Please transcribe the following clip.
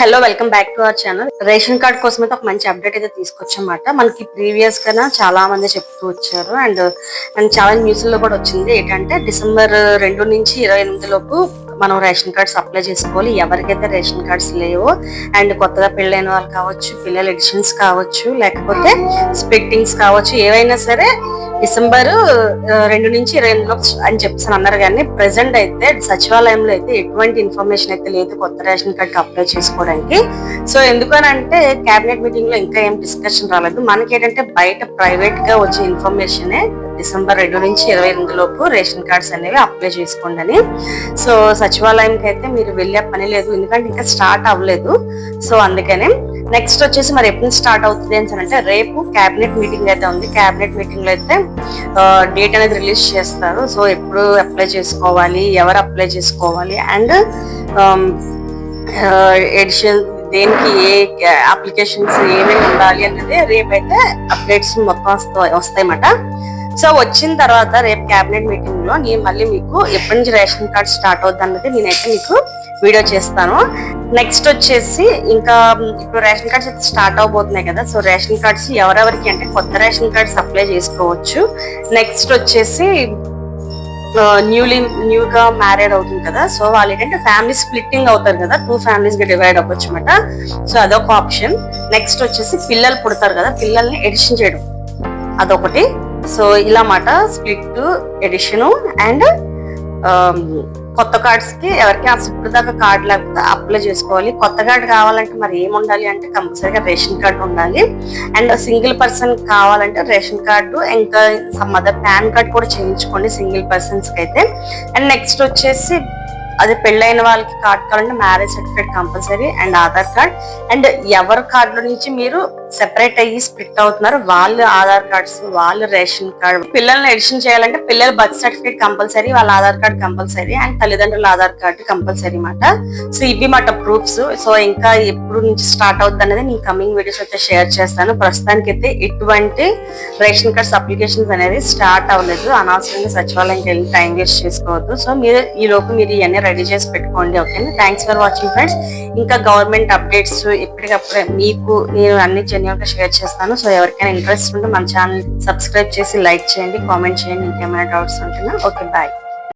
Hello welcome back to our channel ration card కోసం అయితే ఒక మంచి అప్డేట్ అయితే తీసుకొచ్చన్నమాట మనకి ప్రీవియస్ గానే చాలా మంది చెప్తూ వచ్చారు. అండ్ అండ్ చాలా న్యూస్లో కూడా వచ్చింది ఏంటంటే డిసెంబర్ రెండు నుంచి ఇరవై ఎనిమిది లోపు మనం రేషన్ కార్డ్స్ అప్లై చేసుకోవాలి. ఎవరికైతే రేషన్ కార్డ్స్ లేవో అండ్ కొత్తగా పెళ్ళైన వాళ్ళు కావచ్చు పిల్లల ఎడిషన్స్ కావచ్చు లేకపోతే స్పెక్టింగ్స్ కావచ్చు ఏవైనా సరే డిసెంబర్ రెండు నుంచి ఇరవై ఎనిమిదిలో అని చెప్పేసి అన్నారు కానీ ప్రెసెంట్ అయితే సచివాలయంలో అయితే ఎటువంటి ఇన్ఫర్మేషన్ అయితే లేదు కొత్త రేషన్ కార్డ్కి అప్లై చేసుకోవడానికి. సో ఎందుకనంటే క్యాబినెట్ మీటింగ్లో ఇంకా ఏం డిస్కషన్ రాలేదు. మనకి ఏంటంటే బయట ప్రైవేట్గా వచ్చే ఇన్ఫర్మేషన్ డిసెంబర్ రెండు నుంచి ఇరవై ఎనిమిది లోపు రేషన్ కార్డ్స్ అనేవి అప్లై చేసుకోండి అని. సో సచివాలయంకి అయితే మీరు వెళ్ళే పని లేదు. ఎందుకంటే ఇంకా స్టార్ట్ అవ్వలేదు. సో అందుకనే నెక్స్ట్ వచ్చేసి మరి ఎప్పుడు స్టార్ట్ అవుతుంది అని అంటే రేపు క్యాబినెట్ మీటింగ్ అయితే ఉంది. క్యాబినెట్ మీటింగ్లో అయితే డేట్ అనేది రిలీజ్ చేస్తారు. సో ఎప్పుడు అప్లై చేసుకోవాలి ఎవరు అప్లై చేసుకోవాలి అండ్ ఎడిషన్ um, దేనికి ఏ అప్లికేషన్స్ ఏమేమి ఉండాలి అనేది రేపైతే అప్డేట్స్ మొత్తం వస్తాయి వస్తాయన్నమాట. సో వచ్చిన తర్వాత రేపు క్యాబినెట్ మీటింగ్లో నేను మళ్ళీ మీకు ఎప్పటి నుంచి రేషన్ కార్డ్ స్టార్ట్ అవుతుంది అన్నది నేనైతే మీకు వీడియో చేస్తాను. నెక్స్ట్ వచ్చేసి ఇంకా ఇప్పుడు రేషన్ కార్డ్స్ అయితే స్టార్ట్ అవబోతున్నాయి కదా సో రేషన్ కార్డ్స్ ఎవరెవరికి అంటే కొత్త రేషన్ కార్డ్స్ అప్లై చేసుకోవచ్చు. నెక్స్ట్ వచ్చేసి న్యూలీ న్యూగా మ్యారేడ్ అవుతుంది కదా సో వాళ్ళు ఏంటంటే ఫ్యామిలీ స్ప్లిట్టింగ్ అవుతారు కదా టూ ఫ్యామిలీస్గా డివైడ్ అవ్వచ్చు అనమాట సో అదొక ఆప్షన్ నెక్స్ట్ వచ్చేసి పిల్లలు పుడతారు కదా పిల్లల్ని ఎడిషన్ చేయడం. అదొకటి. సో ఇలా మాట స్ప్లిట్ ఎడిషన్ అండ్ కొత్త కార్డ్స్కి ఎవరికి అసలు ఇప్పుడు దాకా కార్డ్ లేకపోతే అప్లై చేసుకోవాలి. కొత్త కార్డ్ కావాలంటే మరి ఏమి ఉండాలి అంటే కంపల్సరీగా రేషన్ కార్డు ఉండాలి. అండ్ సింగిల్ పర్సన్ కావాలంటే రేషన్ కార్డు ఇంకా సమ్ అదర్ పాన్ కార్డ్ కూడా చేయించుకోండి సింగిల్ పర్సన్స్కి అయితే అండ్ నెక్స్ట్ వచ్చేసి అది పెళ్ళైన వాళ్ళకి కార్డ్ కావాలంటే marriage certificate compulsory and Aadhaar card. And ఎవరి కార్డులో నుంచి మీరు సెపరేట్ అయ్యి స్ప్లిట్ అవుతున్నారు. వాళ్ళు ఆధార్ కార్డ్స్ వాళ్ళు రేషన్ కార్డ్. పిల్లల్ని ఎడిషన్ చేయాలంటే పిల్లల బర్త్ సర్టిఫికేట్ కంపల్సరీ వాళ్ళ ఆధార్ కార్డ్ కంపల్సరీ అండ్ తల్లిదండ్రుల ఆధార్ కార్డు కంపల్సరీ మాట సో ఇవి మాట ప్రూఫ్స్ సో ఇంకా ఎప్పుడు నుంచి స్టార్ట్ అవుతుంది అనేది నేను కమింగ్ వీడియోస్ అయితే షేర్ చేస్తాను. ప్రస్తుతానికి అయితే ఎటువంటి రేషన్ కార్డ్స్ అప్లికేషన్స్ అనేది స్టార్ట్ అవ్వలేదు. అనవసరంగా సచివాలయంకి వెళ్ళి టైం వేస్ట్ చేసుకోవద్దు. సో మీరు ఈ లోపు మీరు ఇవన్నీ రెడీ చేసి పెట్టుకోండి okay thanks for watching friends ఇంకా గవర్నమెంట్ అప్డేట్స్ ఎప్పటికప్పుడే మీకు నేను అన్ని జెన్యున్గా షేర్ చేస్తాను. సో ఎవరికైనా ఇంట్రెస్ట్ ఉంటే మన ఛానల్ సబ్స్క్రైబ్ చేసి లైక్ చేయండి కామెంట్ చేయండి ఇంకేమైనా డౌట్స్ ఉంటున్నా ఓకే బాయ్